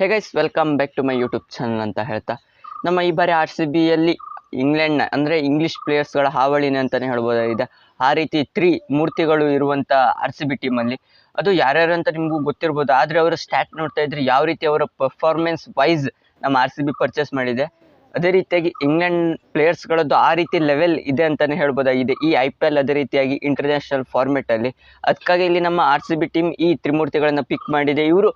Hey guys welcome back to my YouTube channel ಅಂತ ಹೇಳ್ತಾ. ನಮ್ಮ ಈ ಬಾರಿ ಆರ್ ಸಿ ಬಿಯಲ್ಲಿ ಇಂಗ್ಲೆಂಡ್ನ ಅಂದರೆ ಇಂಗ್ಲೀಷ್ ಪ್ಲೇಯರ್ಸ್ಗಳ ಹಾವಳಿನೇ ಅಂತಲೇ ಹೇಳ್ಬೋದಾಗಿದೆ. ಆ ರೀತಿ ತ್ರೀ ಮೂರ್ತಿಗಳು ಇರುವಂಥ ಆರ್ ಸಿ ಬಿ ಟೀಮಲ್ಲಿ ಅದು ಯಾರ್ಯಾರು ಅಂತ ನಿಮಗೂ ಗೊತ್ತಿರ್ಬೋದು, ಆದರೆ ಅವರ ಸ್ಟ್ಯಾಟ್ ನೋಡ್ತಾ ಇದ್ರೆ ಯಾವ ರೀತಿ ಅವರ ಪರ್ಫಾರ್ಮೆನ್ಸ್ ವೈಸ್ ನಮ್ಮ ಆರ್ ಸಿ ಬಿ ಪರ್ಚೇಸ್ ಮಾಡಿದೆ. ಅದೇ ರೀತಿಯಾಗಿ ಇಂಗ್ಲೆಂಡ್ ಪ್ಲೇಯರ್ಸ್ಗಳದ್ದು ಆ ರೀತಿ ಲೆವೆಲ್ ಇದೆ ಅಂತಲೇ ಹೇಳ್ಬೋದಾಗಿದೆ. ಈ ಐ ಪಿ ಎಲ್ ಅದೇ ರೀತಿಯಾಗಿ ಇಂಟರ್ನ್ಯಾಷನಲ್ ಫಾರ್ಮೆಟಲ್ಲಿ ಅದಕ್ಕಾಗಿ ಇಲ್ಲಿ ನಮ್ಮ ಆರ್ ಸಿ ಬಿ ಟೀಮ್ ಈ ತ್ರಿಮೂರ್ತಿಗಳನ್ನು ಪಿಕ್ ಮಾಡಿದೆ. ಇವರು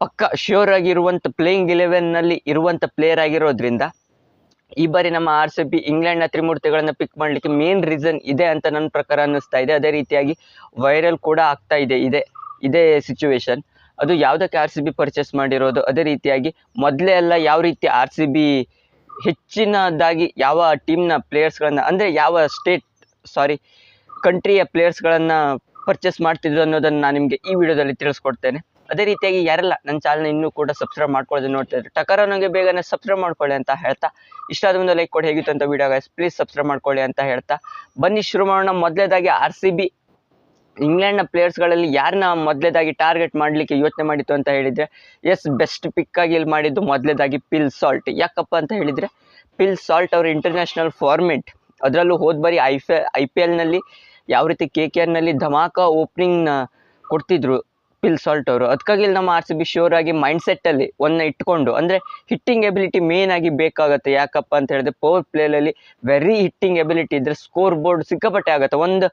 ಪಕ್ಕ ಶ್ಯೂರ್ ಆಗಿರುವಂಥ ಪ್ಲೇಯಿಂಗ್ ಇಲೆವೆನ್ನಲ್ಲಿ ಇರುವಂಥ ಪ್ಲೇಯರ್ ಆಗಿರೋದ್ರಿಂದ, ಈ ಬಾರಿ ನಮ್ಮ ಆರ್ ಸಿ ಬಿ ಇಂಗ್ಲೆಂಡ್ನ ತ್ರಿಮೂರ್ತಿಗಳನ್ನು ಪಿಕ್ ಮಾಡಲಿಕ್ಕೆ ಮೇನ್ ರೀಸನ್ ಇದೆ ಅಂತ ನನ್ನ ಪ್ರಕಾರ ಅನ್ನಿಸ್ತಾ ಇದೆ. ಅದೇ ರೀತಿಯಾಗಿ ವೈರಲ್ ಕೂಡ ಆಗ್ತಾ ಇದೆ ಇದೆ, ಇದೇ ಸಿಚುವೇಶನ್ ಅದು ಯಾವುದಕ್ಕೆ ಆರ್ ಸಿ ಬಿ ಪರ್ಚೇಸ್ ಮಾಡಿರೋದು? ಅದೇ ರೀತಿಯಾಗಿ ಮೊದಲೇ ಎಲ್ಲ ಯಾವ ರೀತಿ ಆರ್ ಸಿ ಬಿ ಹೆಚ್ಚಿನದಾಗಿ ಯಾವ ಟೀಮ್ನ ಪ್ಲೇಯರ್ಸ್ಗಳನ್ನು ಅಂದರೆ ಯಾವ ಸ್ಟೇಟ್ ಸಾರಿ ಕಂಟ್ರಿಯ ಪ್ಲೇಯರ್ಸ್ಗಳನ್ನು ಪರ್ಚೇಸ್ ಮಾಡ್ತಿದ್ರು ಅನ್ನೋದನ್ನು ನಾನು ನಿಮಗೆ ಈ ವಿಡಿಯೋದಲ್ಲಿ ತಿಳಿಸ್ಕೊಡ್ತೇನೆ. ಅದೇ ರೀತಿಯಾಗಿ ಯಾರೆಲ್ಲ ನನ್ನ ಚಾನಲ್ ಇನ್ನೂ ಕೂಡ ಸಬ್ಸ್ಕ್ರೈಬ್ ಮಾಡ್ಕೊಳ್ಳೋದು ನೋಡ್ತಾ ಇದ್ದಾರೆ ಟಕರ ನನಗೆ ಬೇಗನೆ ಸಬ್ಸ್ಕ್ರೈಬ್ ಮಾಡ್ಕೊಳ್ಳಿ ಅಂತ ಹೇಳ್ತಾ. ಇಷ್ಟ ಆದ ಲೈಕ್ ಕೊಡಿ, ಹೇಗಿತ್ತು ಅಂತ ವಿಡಿಯೋ ಗೈಸ್ ಪ್ಲೀಸ್ ಸಬ್ಸ್ಕ್ರೈಬ್ ಮಾಡ್ಕೊಳ್ಳಿ ಅಂತ ಹೇಳ್ತಾ. ಬನ್ನಿ, ಶುರು ಮಾಡೋಣ. ಮೊದಲೇದಾಗಿ ಆರ್ ಸಿ ಬಿ ಇಂಗ್ಲೆಂಡ್ನ ಪ್ಲೇಯರ್ಸ್ಗಳಲ್ಲಿ ಯಾರನ್ನ ಮೊದಲೇದಾಗಿ ಟಾರ್ಗೆಟ್ ಮಾಡಲಿಕ್ಕೆ ಯೋಚನೆ ಮಾಡಿತ್ತು ಅಂತ ಹೇಳಿದರೆ ಎಸ್ ಬೆಸ್ಟ್ ಪಿಕ್ ಆಗಿ ಇಲ್ಲಿ ಮಾಡಿದ್ದು ಮೊದಲೇದಾಗಿ ಪಿಲ್ ಸಾಲ್ಟ್ ಯಾಕಪ್ಪ ಅಂತ ಹೇಳಿದರೆ ಪಿಲ್ ಸಾಲ್ಟ್ ಅವರು ಇಂಟರ್ನ್ಯಾಷನಲ್ ಫಾರ್ಮೆಟ್ ಅದರಲ್ಲೂ ಹೋದ ಬಾರಿ ಐ ಫೆ ಐ ಪಿ ಎಲ್ನಲ್ಲಿ ಯಾವ ರೀತಿ ಕೆ ಕೆ ಆರ್ನಲ್ಲಿ ಧಮಾಕ ಓಪನಿಂಗ್ನ ಕೊಡ್ತಿದ್ರು. ಪಿಲ್ ಸಾಲ್ಟ್ ಅವರು. ಅದಕ್ಕಾಗಿ ಇಲ್ಲಿ ನಮ್ಮ ಆರ್ ಸಿ ಬಿ ಶ್ಯೂರ್ ಆಗಿ ಮೈಂಡ್ಸೆಟ್ಟಲ್ಲಿ ಒಂದನ್ನ ಇಟ್ಕೊಂಡು, ಅಂದರೆ ಹಿಟ್ಟಿಂಗ್ ಎಬಿಲಿಟಿ ಮೇನ್ ಆಗಿ ಬೇಕಾಗುತ್ತೆ. ಯಾಕಪ್ಪ ಅಂತ ಹೇಳಿದ್ರೆ ಪವರ್ ಪ್ಲೇಲಲ್ಲಿ ವೆರಿ ಹಿಟ್ಟಿಂಗ್ ಎಬಿಲಿಟಿ ಇದ್ದರೆ ಸ್ಕೋರ್ ಬೋರ್ಡ್ ಸಿಕ್ಕಾಪಟ್ಟೆ ಆಗುತ್ತೆ. ಒಂದು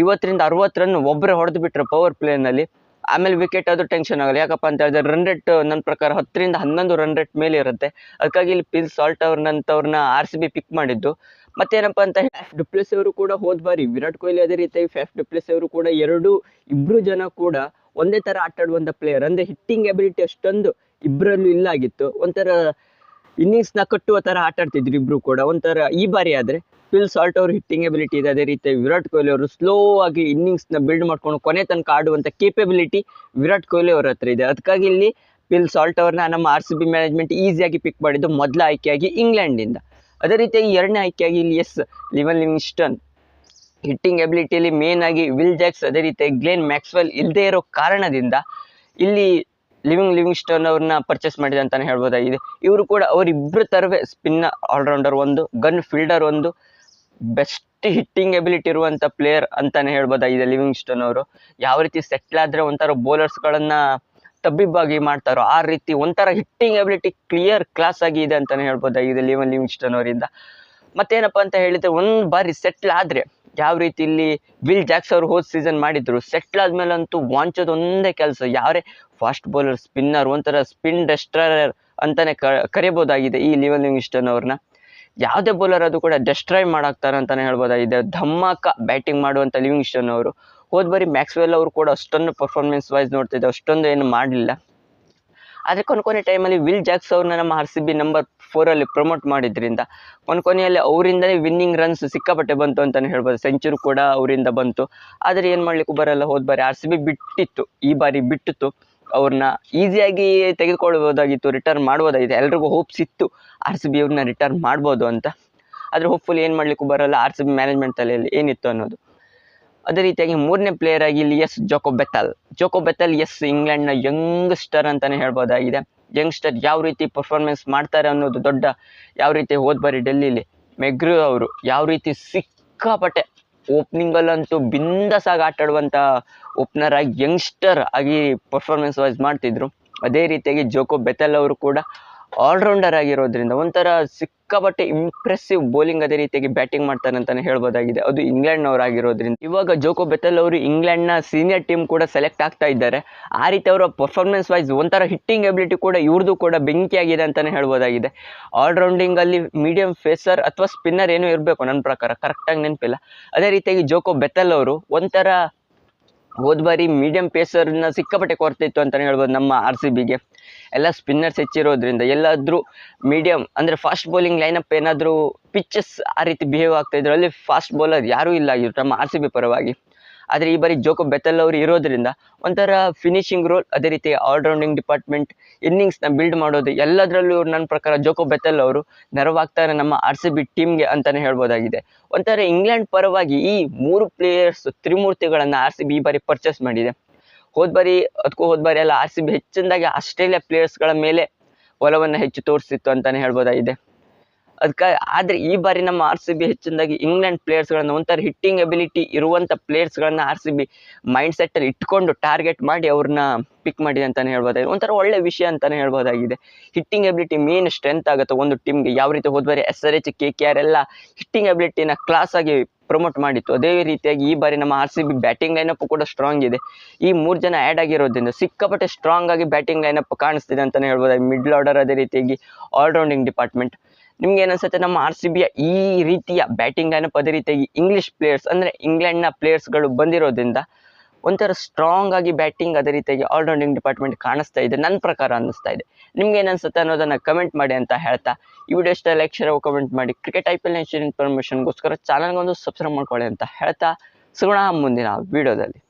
ಐವತ್ತರಿಂದ ಅರವತ್ತು ರನ್ ಒಬ್ಬರೇ ಹೊಡೆದು ಬಿಟ್ಟರೆ ಪವರ್ ಪ್ಲೇನಲ್ಲಿ ಆಮೇಲೆ ವಿಕೆಟ್ ಅದು ಟೆನ್ಷನ್ ಆಗಲ್ಲ. ಯಾಕಪ್ಪ ಅಂತ ಹೇಳಿದ್ರೆ ರನ್ ರೇಟ್ ನನ್ನ ಪ್ರಕಾರ ಹತ್ತರಿಂದ ಹನ್ನೊಂದು ರನ್ ರೇಟ್ ಮೇಲೆ ಇರುತ್ತೆ. ಅದಕ್ಕಾಗಿ ಇಲ್ಲಿ ಪಿಲ್ ಸಾಲ್ಟ್ ಅವ್ರನ್ನಂಥವ್ರನ್ನ ಆರ್ ಸಿ ಬಿ ಪಿಕ್ ಮಾಡಿದ್ದು. ಮತ್ತೇನಪ್ಪ ಅಂತ ಫ್ಯಾಫ್ ಡುಪ್ಲೆಸ್ ಅವರು ಕೂಡ ಹೋದ್ ಬಾರಿ ವಿರಾಟ್ ಕೊಹ್ಲಿ ಅದೇ ರೀತಿಯಾಗಿ ಫೆಫ್ ಡುಪ್ಲೆಸ್ ಅವರು ಕೂಡ ಎರಡು ಇಬ್ಬರು ಜನ ಕೂಡ ಒಂದೇ ಥರ ಆಟ ಆಡುವಂಥ ಪ್ಲೇಯರ್ ಅಂದರೆ ಹಿಟ್ಟಿಂಗ್ ಎಬಿಲಿಟಿ ಅಷ್ಟೊಂದು ಇಬ್ಬರಲ್ಲೂ ಇಲ್ಲ ಆಗಿತ್ತು. ಒಂಥರ ಇನ್ನಿಂಗ್ಸ್ನ ಕಟ್ಟುವ ಥರ ಆಟ ಆಡ್ತಿದ್ರು ಇಬ್ರು ಕೂಡ. ಒಂಥರ ಈ ಬಾರಿ ಆದರೆ ಫಿಲ್ ಸಾಲ್ಟ್ ಅವರು ಹಿಟ್ಟಿಂಗ್ ಎಬಿಲಿಟಿ ಇದೆ. ಅದೇ ರೀತಿ ವಿರಾಟ್ ಕೊಹ್ಲಿ ಅವರು ಸ್ಲೋ ಆಗಿ ಇನ್ನಿಂಗ್ಸ್ನ ಬಿಲ್ಡ್ ಮಾಡ್ಕೊಂಡು ಕೊನೆ ತನಕ ಆಡುವಂಥ ಕೇಪಬಿಲಿಟಿ ವಿರಾಟ್ ಕೊಹ್ಲಿ ಅವ್ರ ಹತ್ರ ಇದೆ. ಅದಕ್ಕಾಗಿ ಇಲ್ಲಿ ಫಿಲ್ ಸಾಲ್ಟ್ ಅವ್ರನ್ನ ನಮ್ಮ ಆರ್ ಸಿ ಬಿ ಮ್ಯಾನೇಜ್ಮೆಂಟ್ ಈಸಿಯಾಗಿ ಪಿಕ್ ಮಾಡಿದ್ದು ಮೊದಲ ಆಯ್ಕೆಯಾಗಿ ಇಂಗ್ಲೆಂಡಿಂದ ಅದೇ ರೀತಿಯಾಗಿ ಎರಡನೇ ಆಯ್ಕೆಯಾಗಿ ಇಲ್ಲಿ ಎಸ್ ಲಿವನ್ ಲಿವಿಂಗ್ಸ್ಟನ್ ಹಿಟ್ಟಿಂಗ್ ಎಬಿಲಿಟಿಯಲ್ಲಿ ಮೇನ್ ಆಗಿ ವಿಲ್ ಜಾಕ್ಸ್ ಅದೇ ರೀತಿ ಗ್ಲೇನ್ ಮ್ಯಾಕ್ಸ್ವೆಲ್ ಇಲ್ಲದೇ ಇರೋ ಕಾರಣದಿಂದ ಇಲ್ಲಿ ಲಿವಿಂಗ್ ಲಿವಿಂಗ್ ಸ್ಟೋನ್ ಅವ್ರನ್ನ ಪರ್ಚೇಸ್ ಮಾಡಿದೆ ಅಂತಲೇ ಹೇಳ್ಬೋದಾಗಿದೆ. ಇವರು ಕೂಡ ಅವರಿಬ್ಬರು ಥರವೇ ಸ್ಪಿನ್ನ ಆಲ್ರೌಂಡರ್ ಒಂದು ಗನ್ ಫೀಲ್ಡರ್ ಒಂದು ಬೆಸ್ಟ್ ಹಿಟ್ಟಿಂಗ್ ಎಬಿಲಿಟಿ ಇರುವಂಥ ಪ್ಲೇಯರ್ ಅಂತಾನೆ ಹೇಳ್ಬೋದಾಗಿದೆ ಲಿವಿಂಗ್ ಸ್ಟೋನ್ ಅವರು. ಯಾವ ರೀತಿ ಸೆಟ್ಲ್ ಆದರೆ ಒಂಥರ ಬೌಲರ್ಸ್ಗಳನ್ನು ತಬ್ಬಿಬ್ಬಾಗಿ ಮಾಡ್ತಾರೋ ಆ ರೀತಿ ಒಂಥರ ಹಿಟ್ಟಿಂಗ್ ಎಬಿಲಿಟಿ ಕ್ಲಿಯರ್ ಕ್ಲಾಸ್ ಆಗಿ ಇದೆ ಅಂತಾನೆ ಹೇಳ್ಬೋದಾಗಿದೆ ಲಿವನ್ ಲಿವಿಂಗ್ಸ್ಟನ್ ಅವರಿಂದ. ಮತ್ತೇನಪ್ಪ ಅಂತ ಹೇಳಿದ್ರೆ ಒಂದು ಬಾರಿ ಸೆಟ್ಲ್ ಆದರೆ ಯಾವ ರೀತಿ ಇಲ್ಲಿ ವಿಲ್ ಜಾಕ್ಸ್ ಅವರು ಹೋದ ಸೀಸನ್ ಮಾಡಿದ್ರು ಸೆಟ್ಲ್ ಆದಮೇಲಂತೂ ಒಂದೇ ಕೆಲಸ, ಯಾರೇ ಫಾಸ್ಟ್ ಬೌಲರ್ ಸ್ಪಿನ್ನರ್ ಒಂಥರ ಸ್ಪಿನ್ ಡೆಸ್ಟ್ರಾಯರ್ ಅಂತಾನೆ ಕರೆಯಬಹುದಾಗಿದೆ ಈ ಲಿವನ್ ಲಿವಿಂಗ್ಸ್ಟನ್ ಅವ್ರನ್ನ. ಯಾವುದೇ ಬೌಲರ್ ಅದು ಕೂಡ ಡೆಸ್ಟ್ರಾಯ್ ಮಾಡಾಕ್ತಾರೆ ಅಂತಾನೆ ಹೇಳ್ಬೋದಾಗಿದೆ. ಧಮ್ಮಕ ಬ್ಯಾಟಿಂಗ್ ಮಾಡುವಂಥ ಲಿವಿಂಗ್ಸ್ಟನ್ ಅವರು. ಹೋದ್ಬರಿ ಬಾರಿ ಮ್ಯಾಕ್ಸ್ವೆಲ್ ಅವರು ಕೂಡ ಅಷ್ಟೊಂದು ಪರ್ಫಾರ್ಮೆನ್ಸ್ ವೈಸ್ ನೋಡ್ತಿದ್ದೆ, ಅಷ್ಟೊಂದು ಏನು ಮಾಡಲಿಲ್ಲ ಆದರೆ ಕೊನೆ ಕೊನೆ ಟೈಮಲ್ಲಿ ವಿಲ್ ಜಾಕ್ಸ್ ಅವ್ರನ್ನ ನಮ್ಮ ಆರ್ ಸಿ ಬಿ ನಂಬರ್ ಫೋರಲ್ಲಿ ಪ್ರಮೋಟ್ ಮಾಡಿದ್ರಿಂದ ಕೊನೆ ಕೊನೆಯಲ್ಲಿ ಅವರಿಂದಲೇ ವಿನ್ನಿಂಗ್ ರನ್ಸ್ ಸಿಕ್ಕಾಪಟ್ಟೆ ಬಂತು ಅಂತಲೇ ಹೇಳ್ಬೋದು. ಸೆಂಚುರಿ ಕೂಡ ಅವರಿಂದ ಬಂತು. ಆದರೆ ಏನು ಮಾಡಲಿಕ್ಕೂ ಬರಲ್ಲ. ಹೋದ ಬಾರಿ ಆರ್ ಸಿ ಬಿ ಬಿಟ್ಟಿತ್ತು. ಈ ಬಾರಿ ಬಿಟ್ಟಿತ್ತು. ಅವ್ರನ್ನ ಈಸಿಯಾಗಿ ತೆಗೆದುಕೊಳ್ಬೋದಾಗಿತ್ತು ರಿಟರ್ನ್ ಮಾಡ್ಬೋದಾಗಿತ್ತು. ಎಲ್ರಿಗೂ ಹೋಪ್ಸ್ ಇತ್ತು. ಆರ್ ಸಿ ಬಿ ಅವ್ರನ್ನ ರಿಟರ್ನ್ ಮಾಡ್ಬೋದು ಅಂತ. ಆದರೆ ಹೋಪ್ಫುಲ್ ಏನು ಮಾಡಲಿಕ್ಕೂ ಬರಲ್ಲ. ಆರ್ ಸಿ ಬಿ ಮ್ಯಾನೇಜ್ಮೆಂಟ್ ತಲೆಯಲ್ಲಿ ಏನಿತ್ತು ಅನ್ನೋದು. ಅದೇ ರೀತಿಯಾಗಿ ಮೂರನೇ ಪ್ಲೇಯರ್ ಆಗಿ ಇಲ್ಲಿ ಎಸ್ ಜೋಕೋ ಬೆತಲ್ ಜೋಕೋ ಬೆತಲ್ ಎಸ್ ಇಂಗ್ಲೆಂಡ್ನ ಯಂಗ್ಸ್ಟರ್ ಅಂತಲೇ ಹೇಳ್ಬೋದಾಗಿದೆ. ಯಂಗ್ಸ್ಟರ್ ಯಾವ ರೀತಿ ಪರ್ಫಾರ್ಮೆನ್ಸ್ ಮಾಡ್ತಾರೆ ಅನ್ನೋದು ದೊಡ್ಡ ಯಾವ ರೀತಿ ಹೋದ ಬಾರಿ ಡೆಲ್ಲಿಲಿ. ಮೆಗ್ರು ಅವರು ಯಾವ ರೀತಿ ಸಿಕ್ಕಾಪಟ್ಟೆ ಓಪ್ನಿಂಗಲ್ಲಂತೂ ಬಿಂದಸಾಗಿ ಆಟ ಆಡುವಂಥ ಓಪ್ನರ್ ಆಗಿ ಯಂಗ್ಸ್ಟರ್ ಆಗಿ ಪರ್ಫಾರ್ಮೆನ್ಸ್ ವೈಸ್ ಮಾಡ್ತಿದ್ರು. ಅದೇ ರೀತಿಯಾಗಿ ಜೋಕೋ ಬೆತಲ್ ಅವರು ಕೂಡ ಆಲ್ರೌಂಡರ್ ಆಗಿರೋದ್ರಿಂದ ಒಂಥರ ಸಿಕ್ಕಾಪಟ್ಟೆ ಇಂಪ್ರೆಸಿವ್ ಬೌಲಿಂಗ್ ಅದೇ ರೀತಿಯಾಗಿ ಬ್ಯಾಟಿಂಗ್ ಮಾಡ್ತಾರೆ ಅಂತಾನೆ ಹೇಳ್ಬೋದಾಗಿದೆ. ಅದು ಇಂಗ್ಲೆಂಡ್ನವ್ರು ಆಗಿರೋದ್ರಿಂದ ಇವಾಗ ಜೋಕೋ ಬೆತಲ್ ಅವರು ಇಂಗ್ಲೆಂಡ್ನ ಸೀನಿಯರ್ ಟೀಮ್ ಕೂಡ ಸೆಲೆಕ್ಟ್ ಆಗ್ತಾ ಇದ್ದಾರೆ. ಆ ರೀತಿ ಅವರ ಪರ್ಫಾರ್ಮೆನ್ಸ್ ವೈಸ್ ಒಂಥರ ಹಿಟ್ಟಿಂಗ್ ಎಬಿಲಿಟಿ ಕೂಡ ಇವ್ರದ್ದು ಕೂಡ ಬೆಂಕಿಯಾಗಿದೆ ಅಂತಲೇ ಹೇಳ್ಬೋದಾಗಿದೆ. ಆಲ್ರೌಂಡಿಂಗಲ್ಲಿ ಮೀಡಿಯಂ ಫೇಸರ್ ಅಥವಾ ಸ್ಪಿನ್ನರ್ ಏನೂ ಇರಬೇಕು ನನ್ನ ಪ್ರಕಾರ. ಕರೆಕ್ಟಾಗಿ ನೆನಪಿಲ್ಲ. ಅದೇ ರೀತಿಯಾಗಿ ಜೋಕೋ ಬೆತಲ್ ಅವರು ಒಂಥರ ಹೋದ ಬಾರಿ ಮೀಡಿಯಂ ಪೇಸರ್ನ ಸಿಕ್ಕಾಪಟ್ಟೆ ಕೊರತೆ ಇತ್ತು ಅಂತಲೇ ಹೇಳ್ಬೋದು ನಮ್ಮ ಆರ್ ಸಿ ಬಿಗೆ ಎಲ್ಲ ಸ್ಪಿನ್ನರ್ಸ್ ಹೆಚ್ಚಿರೋದ್ರಿಂದ ಎಲ್ಲಾದರೂ ಮೀಡಿಯಂ ಅಂದರೆ ಫಾಸ್ಟ್ ಬೌಲಿಂಗ್ ಲೈನಪ್ ಏನಾದರೂ ಪಿಚ್ಚಸ್ ಆ ರೀತಿ ಬಿಹೇವ್ ಆಗ್ತಾಯಿದ್ರು ಅಲ್ಲಿ ಫಾಸ್ಟ್ ಬೌಲರ್ ಯಾರೂ ಇಲ್ಲ ಆಗಿದ್ರು ನಮ್ಮ ಆರ್ ಸಿ ಬಿ ಪರವಾಗಿ. ಆದರೆ ಈ ಬಾರಿ ಜೋಕೋ ಬೆತಲ್ ಅವರು ಇರೋದ್ರಿಂದ ಒಂಥರ ಫಿನಿಶಿಂಗ್ ರೋಲ್ ಅದೇ ರೀತಿ ಆಲ್ರೌಂಡಿಂಗ್ ಡಿಪಾರ್ಟ್ಮೆಂಟ್ ಇನ್ನಿಂಗ್ಸ್ನ ಬಿಲ್ಡ್ ಮಾಡೋದು, ಎಲ್ಲದರಲ್ಲೂ ನನ್ನ ಪ್ರಕಾರ ಜೋಕೋ ಬೆತಲ್ ಅವರು ನೆರವಾಗ್ತಾರೆ ನಮ್ಮ ಆರ್ ಸಿ ಬಿ ಟೀಮ್ಗೆ ಅಂತಲೇ ಹೇಳ್ಬೋದಾಗಿದೆ. ಒಂಥರ ಇಂಗ್ಲೆಂಡ್ ಪರವಾಗಿ ಈ ಮೂರು ಪ್ಲೇಯರ್ಸ್ ತ್ರಿಮೂರ್ತಿಗಳನ್ನು ಆರ್ ಸಿ ಬಿ ಈ ಬಾರಿ ಪರ್ಚೇಸ್ ಮಾಡಿದೆ. ಹೋದ್ ಬಾರಿ ಅದಕ್ಕೂ ಹೋದ ಬಾರಿ ಎಲ್ಲ ಆರ್ ಸಿ ಬಿ ಹೆಚ್ಚಿನದಾಗಿ ಆಸ್ಟ್ರೇಲಿಯಾ ಪ್ಲೇಯರ್ಸ್ಗಳ ಮೇಲೆ ಒಲವನ್ನು ಹೆಚ್ಚು ತೋರಿಸಿತ್ತು ಅಂತಲೇ ಹೇಳ್ಬೋದಾಗಿದೆ. ಅದಕ್ಕೆ ಆದರೆ ಈ ಬಾರಿ ನಮ್ಮ ಆರ್ ಸಿ ಬಿ ಹೆಚ್ಚಿನದಾಗಿ ಇಂಗ್ಲೆಂಡ್ ಪ್ಲೇಯರ್ಸ್ಗಳನ್ನು ಒಂಥರ ಹಿಟ್ಟಿಂಗ್ ಎಬಿಲಿಟಿ ಇರುವಂಥ ಪ್ಲೇಯರ್ಸ್ಗಳನ್ನು ಆರ್ ಸಿ ಬಿ ಮೈಂಡ್ ಸೆಟ್ಟಲ್ಲಿ ಇಟ್ಕೊಂಡು ಟಾರ್ಗೆಟ್ ಮಾಡಿ ಅವ್ರನ್ನ ಪಿಕ್ ಮಾಡಿದೆ ಅಂತಲೇ ಹೇಳ್ಬೋದಾಗಿದೆ. ಒಂಥರ ಒಳ್ಳೆ ವಿಷಯ ಅಂತಲೇ ಹೇಳ್ಬೋದಾಗಿದೆ. ಹಿಟ್ಟಿಂಗ್ ಎಬಿಲಿಟಿ ಮೇನ್ ಸ್ಟ್ರೆಂತ್ ಆಗುತ್ತೆ ಒಂದು ಟೀಮ್ಗೆ ಯಾವ ರೀತಿ ಹೋದ್ವರೆ S R H K K R ಎಲ್ಲ ಹಿಟ್ಟಿಂಗ್ ಎಬಿಲಿಟಿನ ಕ್ಲಾಸ್ ಆಗಿ ಪ್ರಮೋಟ್ ಮಾಡಿತ್ತು. ಅದೇ ರೀತಿಯಾಗಿ ಈ ಬಾರಿ ನಮ್ಮ R C B batting lineup ಕೂಡ ಸ್ಟ್ರಾಂಗ್ ಇದೆ. ಈ ಮೂರು ಜನ ಆ್ಯಡ್ ಆಗಿರೋದ್ರಿಂದ ಸಿಕ್ಕಾಪಟ್ಟೆ ಸ್ಟ್ರಾಂಗ್ ಆಗಿ ಬ್ಯಾಟಿಂಗ್ ಲೈನಪ್ ಕಾಣಿಸ್ತಿದೆ ಅಂತಲೇ ಹೇಳ್ಬೋದು ಮಿಡ್ಲ್ ಆರ್ಡರ್ ಅದೇ ರೀತಿಯಾಗಿ ಆಲ್ರೌಂಡಿಂಗ್ ಡಿಪಾರ್ಟ್ಮೆಂಟ್ ನಿಮ್ಗೆ ಏನನ್ಸುತ್ತೆ ನಮ್ಮ ಆರ್ ಸಿ ಬಿಯ ಈ ರೀತಿಯ ಬ್ಯಾಟಿಂಗ್ ಅನ್ನು ಪದೇ ರೀತಿಯಾಗಿ ಇಂಗ್ಲಿಷ್ ಪ್ಲೇಯರ್ಸ್ ಅಂದರೆ ಇಂಗ್ಲೆಂಡ್ನ ಪ್ಲೇಯರ್ಸ್ಗಳು ಬಂದಿರೋದ್ರಿಂದ ಒಂಥರ ಸ್ಟ್ರಾಂಗ್ ಆಗಿ ಬ್ಯಾಟಿಂಗ್ ಅದೇ ರೀತಿಯಾಗಿ ಆಲ್ರೌಂಡಿಂಗ್ ಡಿಪಾರ್ಟ್ಮೆಂಟ್ ಕಾಣಿಸ್ತಾ ಇದೆ. ನನ್ನ ಪ್ರಕಾರ ಅನ್ನಿಸ್ತಾ ಇದೆ. ನಿಮ್ಗೆ ಏನು ಅನ್ಸುತ್ತೆ ಅನ್ನೋದನ್ನು ಕಮೆಂಟ್ ಮಾಡಿ ಅಂತ ಹೇಳ್ತಾ, ಈ ವಿಡಿಯೋ ಇಷ್ಟ ಲೈಕ್ ಶೇರ್ ಕಮೆಂಟ್ ಮಾಡಿ. ಕ್ರಿಕೆಟ್ ಐ ಪಿ ಎಲ್ ಇನ್ಫಾರ್ಮೇಷನ್ಗೋಸ್ಕರ ಚಾನಲ್ಗೊಂದು ಸಬ್ಸ್ಕ್ರೈಬ್ ಮಾಡ್ಕೊಳ್ಳಿ ಅಂತ ಹೇಳ್ತಾ, ಸಿಗೋಣ ಮುಂದಿನ ವಿಡಿಯೋದಲ್ಲಿ